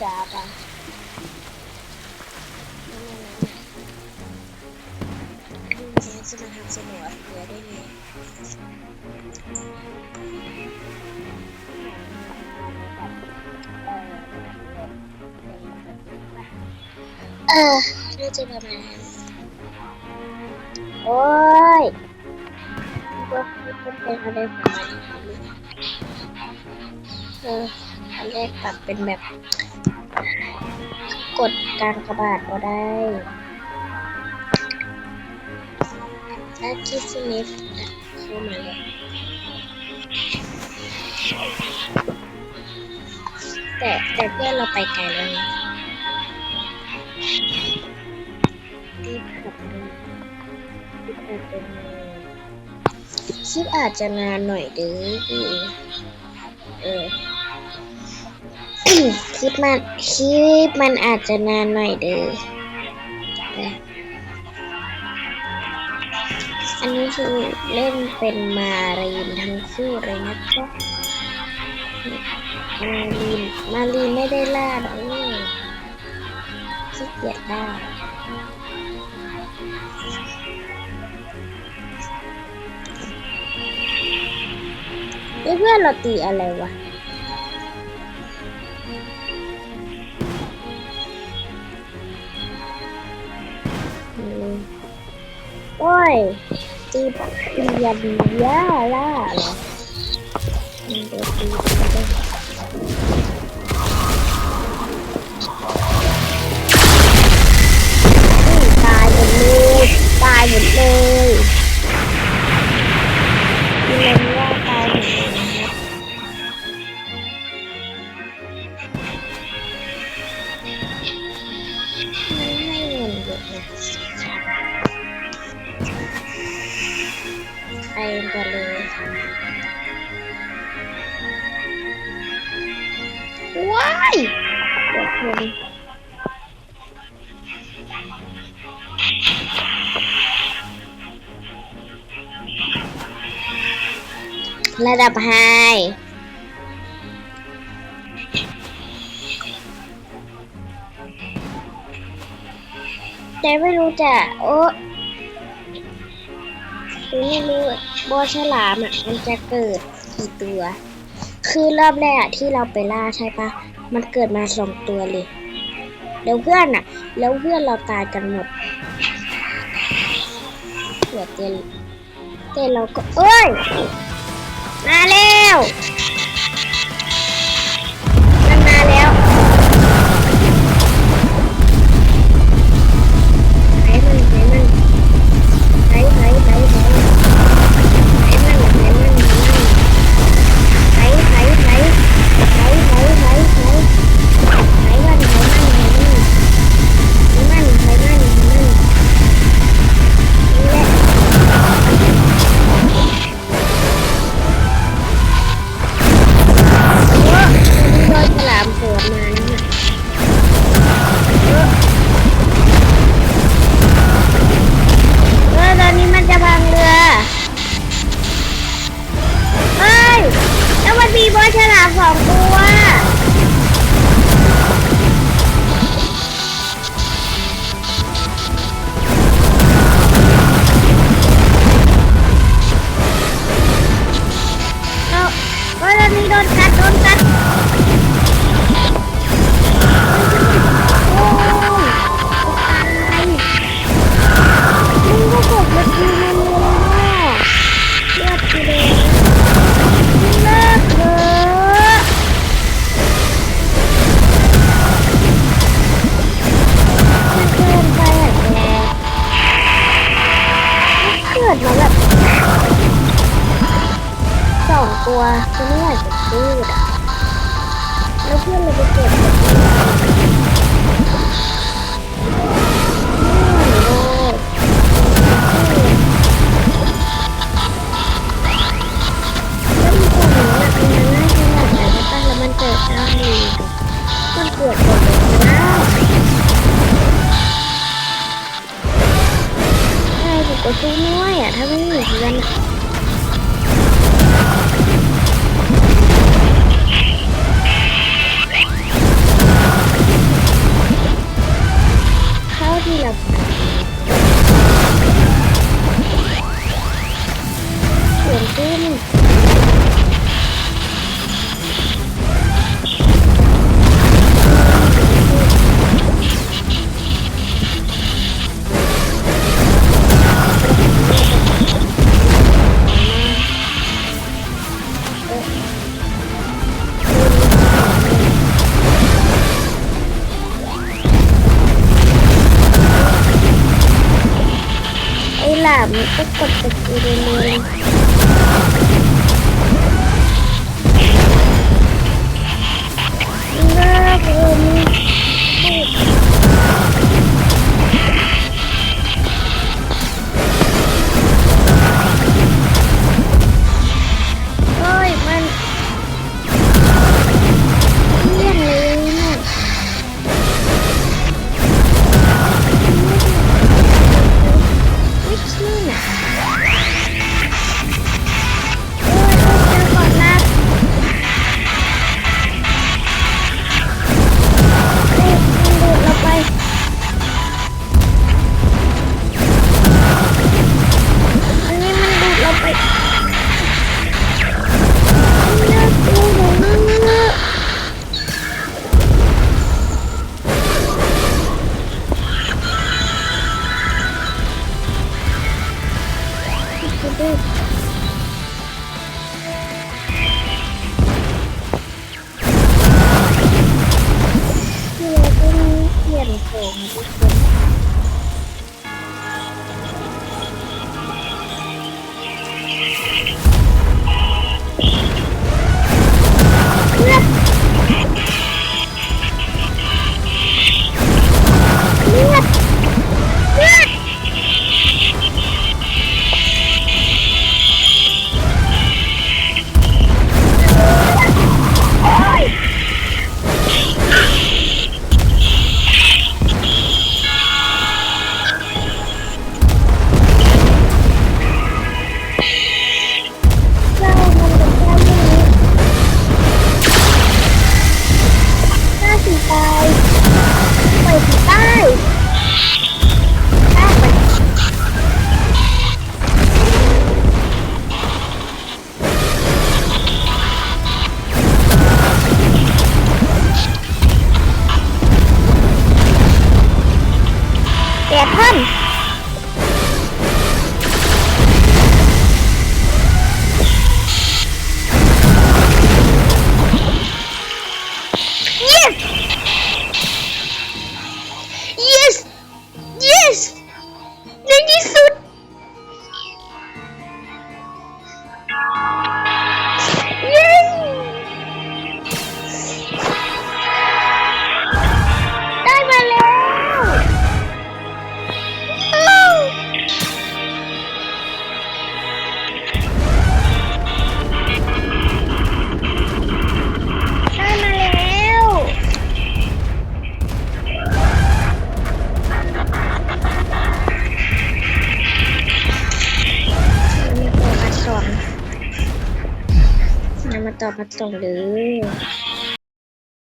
จาไปดูแม่จะมาทำสมุนเหือได้ไงเออน่าจะประมาณนั้นโอ้ยก็เป็นอะไรของมันเอออันแรกปรับเป็นแบบ กดการกระบาดก็ได้ถ้าคิดสนิฟเข้ามาเลยแต่แต่เพื่อนเราไปไกลแล้วนะดีผับดูดีผับเป็นไงคิปอาจจะนานหน่อยเด้อเออ ลิปมันคลิปมันอาจจะนานหน่อยเด้ออันนี้คือเล่นเป็นมารีนทั้งคู่เลยนะครับมารีนมารีนไม่ได้ล่าหรอกขี้เกียจล่าเพื่อนเราตีอะไรวะ อยตีบเรียนยาล่าตายหมดเลยตายหมดเลย ว้าวคนระดับไฮแต่ไม่รู้จะโอ้ ตัวนี้รู้บอฉลามอะมันจะเกิดกี่ตัว คือรอบแรกที่เราไปล่าใช่ปะมันเกิดมาสองตัวเลยแล้วเพื่อนอะ แล้วเพื่อนเราตายกันหมดเหลือเจนเจนเราก็เอ้ย มาแล้ว ดมาแบบสองตัวจะไม่อยากจะซื้อแล้วเพื่อนเราไปเก็บ 残ったとれない พักส่งหรือ